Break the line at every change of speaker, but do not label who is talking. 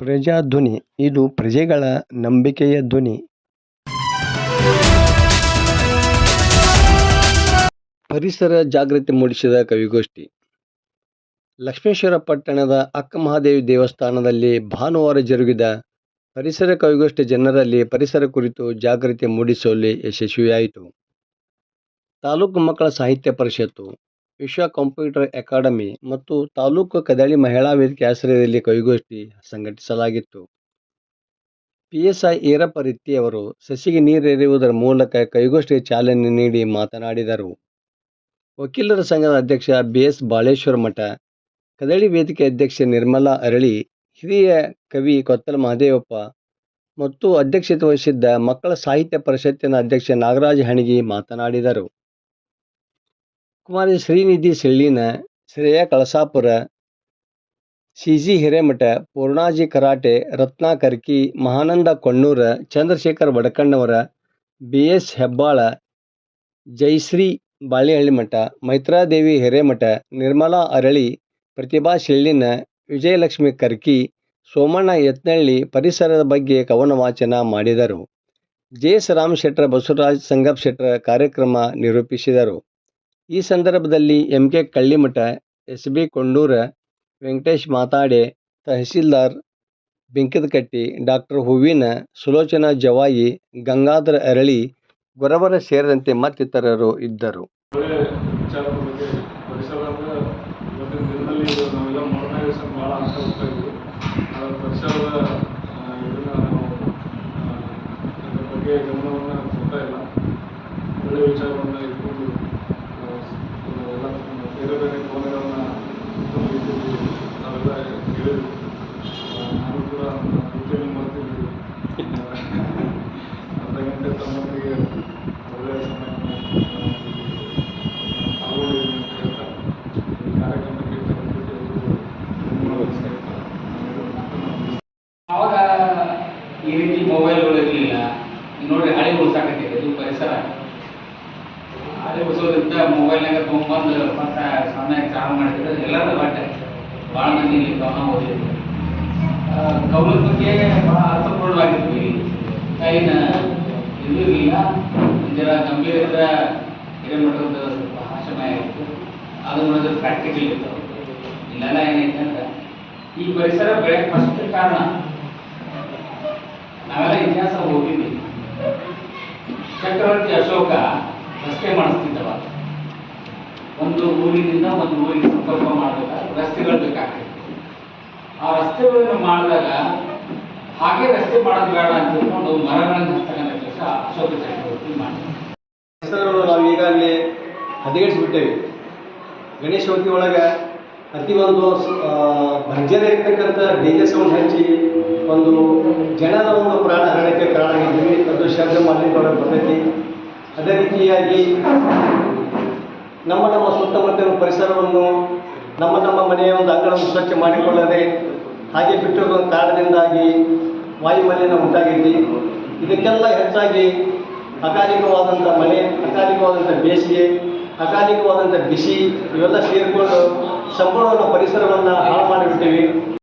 ಪ್ರಜಾಧ್ವನಿ, ಇದು ಪ್ರಜೆಗಳ ನಂಬಿಕೆಯ ಧ್ವನಿ. ಪರಿಸರ ಜಾಗೃತಿ ಮೂಡಿಸಿದ ಕವಿಗೋಷ್ಠಿ. ಲಕ್ಷ್ಮೇಶ್ವರ ಪಟ್ಟಣದ ಅಕ್ಕಮಹಾದೇವಿ ದೇವಸ್ಥಾನದಲ್ಲಿ ಭಾನುವಾರ ಜರುಗಿದ ಪರಿಸರ ಕವಿಗೋಷ್ಠಿ ಜನರಲ್ಲಿ ಪರಿಸರ ಕುರಿತು ಜಾಗೃತಿ ಮೂಡಿಸುವಲ್ಲಿ ಯಶಸ್ವಿಯಾಯಿತು. ತಾಲೂಕು ಮಕ್ಕಳ ಸಾಹಿತ್ಯ ಪರಿಷತ್ತು ವಿಶ್ವ ಕಂಪ್ಯೂಟರ್ ಅಕಾಡೆಮಿ ಮತ್ತು ತಾಲೂಕು ಕದಳಿ ಮಹಿಳಾ ವೇದಿಕೆ ಆಶ್ರಯದಲ್ಲಿ ಕೈಗೋಷ್ಠಿ ಸಂಘಟಿಸಲಾಗಿತ್ತು. ಪಿಎಸ್ಐ ಈರಪ್ಪ ರಿತ್ತಿ ಅವರು ಸಸಿಗೆ ನೀರೆರೆಯುವುದರ ಮೂಲಕ ಕೈಗೋಷ್ಠಿಗೆ ಚಾಲನೆ ನೀಡಿ ಮಾತನಾಡಿದರು. ವಕೀಲರ ಸಂಘದ ಅಧ್ಯಕ್ಷ ಬಿಎಸ್ ಬಾಳೇಶ್ವರ ಮಠ, ಕದಳಿ ವೇದಿಕೆ ಅಧ್ಯಕ್ಷೆ ನಿರ್ಮಲಾ ಅರಳಿ, ಹಿರಿಯ ಕವಿ ಕೊತ್ತಲ ಮಹದೇವಪ್ಪ ಮತ್ತು ಅಧ್ಯಕ್ಷತೆ ವಹಿಸಿದ್ದ ಮಕ್ಕಳ ಸಾಹಿತ್ಯ ಪರಿಷತ್ತಿನ ಅಧ್ಯಕ್ಷ ನಾಗರಾಜ ಹಣಿಗಿ ಮಾತನಾಡಿದರು. ಕುಮಾರಿ ಶ್ರೀನಿಧಿ ಸೆಳ್ಳಿನ ಶ್ರೇಯ ಕಳಸಾಪುರ, ಸಿಜಿ ಹಿರೇಮಠ, ಪೂರ್ಣಾಜಿ ಕರಾಟೆ ರತ್ನಾ ಕರ್ಕಿ ಮಹಾನಂದ ಕೊಣ್ಣೂರ, ಚಂದ್ರಶೇಖರ್ ವಡಕಣ್ಣವರ ಬಿ ಎಸ್ ಹೆಬ್ಬಾಳ, ಜೈಶ್ರೀ ಬಾಳೆಹಳ್ಳಿ ಮಠ, ಮೈತ್ರಾದೇವಿ ಹಿರೇಮಠ, ನಿರ್ಮಲಾ ಅರಳಿ, ಪ್ರತಿಭಾ ಶೆಳ್ಳಿನ, ವಿಜಯಲಕ್ಷ್ಮಿ ಕರ್ಕಿ, ಸೋಮಣ್ಣ ಯತ್ನಳ್ಳಿ ಪರಿಸರದ ಬಗ್ಗೆ ಕವನ ವಾಚನ ಮಾಡಿದರು. ಜೆ ಎಸ್ ರಾಮಶೆಟ್ರ ಬಸವರಾಜ್ ಸಂಗಪ್ ಶೆಟ್ಟರ ಕಾರ್ಯಕ್ರಮ ನಿರೂಪಿಸಿದರು. ಈ ಸಂದರ್ಭದಲ್ಲಿ M K Kallimath S B Kondur, Venkatesh Matade tahsildar Binkadakatti doctor Hoovina, Sulochana Javayi, Gangadhara ಅರಳಿ, ಗೊರವರ ಸೇರಿದಂತೆ ಮತ್ತಿತರರು ಇದ್ದರು.
ಗಮನವನ್ನು ಕೊಡ್ತಾ ಇವತ್ತಿನ ದಿನದಲ್ಲಿ ಇದು
ಮೊಬೈಲ್ ಮೊಬೈಲ್ನಾಗ ತೊಗೊಂಬಂದು ಮತ್ತೆ ಸಣ್ಣ ಚಾಲು ಮಾಡಿದ್ರೆ ಎಲ್ಲರೂ ಬಟ್ಟೆ ಭಾಳ ಮಂದಿ ಇಲ್ಲಿ ಗಮನ ಓದಿದ್ರು ಕವಲದ ಬಗ್ಗೆ ಭಾಳ ಅರ್ಥಪೂರ್ಣವಾಗಿದ್ವಿ ಕೈನ ಇದು ಇರಲಿಲ್ಲ ಜರ ಗಂಭೀರದ ಹಿರೇಮಠದ ಸ್ವಲ್ಪ ಆಶಮಯ ಇತ್ತು. ಅದು ನೋಡಿದ್ರೆ ಪ್ರಾಕ್ಟಿಕಲ್ ಇತ್ತು. ಇಲ್ಲೆಲ್ಲ ಏನೈತೆ ಅಂದ್ರೆ ಈ ಪರಿಸರ ಬೆಳೆ ಫಸ್ಟ್ ಕಾರಣ. ನಾವೆಲ್ಲ ಇತಿಹಾಸ ಓದಿದ್ವಿ. ಚಕ್ರವರ್ತಿ ಅಶೋಕ ರಸ್ತೆ ಮಾಡಿಸ್ತಿದ್ದವ. ಒಂದು ಊರಿನಿಂದ ಒಂದು ಊರಿಗೆ ಸಂಪರ್ಕ ಮಾಡಿದಾಗ ರಸ್ತೆಗಳು ಬೇಕಾಗ್ತದೆ. ಆ ರಸ್ತೆಗಳನ್ನು ಮಾಡಿದಾಗ ಹಾಗೆ ರಸ್ತೆ ಮಾಡೋದು ಬೇಡ ಅಂತ ತಿಳ್ಕೊಂಡು ಮರಗಳನ್ನು ಹಚ್ಚತಕ್ಕಂಥ ಕೆಲಸ ಅಶೋಕ ಚಕ್ರವರ್ತಿ
ಹೆಸರುಗಳು ನಾವು ಈಗಾಗಲೇ ಹದಗೆಡಿಸ್ಬಿಟ್ಟೇವೆ. ಗಣೇಶ ಚೌತಿ ಒಳಗೆ ಅತಿ ಒಂದು ಭರ್ಜನೆ ಇರ್ತಕ್ಕಂಥ ಡಿ ಜೆ ಸೌಂಡ್ ಹಚ್ಚಿ ಒಂದು ಜನರ ಒಂದು ಪ್ರಾಣ ಹರಣಕ್ಕೆ ಕಾರಣ ಆಗಿದ್ದೀವಿ. ಅದು ಶಬ್ದ ಮಾಲಿನ್ಯಗಳ ಪದ್ಧತಿ ಅದೇ ರೀತಿಯಾಗಿ ನಮ್ಮ ನಮ್ಮ ಸುತ್ತಮುತ್ತಲಿನ ಪರಿಸರವನ್ನು ನಮ್ಮ ನಮ್ಮ ಮನೆಯ ಒಂದು ಅಂಗಳವನ್ನು ಸ್ವಚ್ಛ ಮಾಡಿಕೊಳ್ಳದೆ ಹಾಗೆ ಬಿಟ್ಟಿರುವ ಕಾರಣದಿಂದಾಗಿ ವಾಯುಮಾಲಿನ್ಯ ಉಂಟಾಗಿದೆ ಇದಕ್ಕೆಲ್ಲ ಹೆಚ್ಚಾಗಿ ಅಕಾಲಿಕವಾದಂಥ ಮಳೆ, ಅಕಾಲಿಕವಾದಂಥ ಬೇಸಿಗೆ, ಅಕಾಲಿಕವಾದಂಥ ಬಿಸಿ ಇವೆಲ್ಲ ಸೇರಿಕೊಂಡು ಸಂಪೂರ್ಣ ಪರಿಸರವನ್ನು ಹಾಳು ಮಾಡಿಬಿಟ್ಟಿವಿ.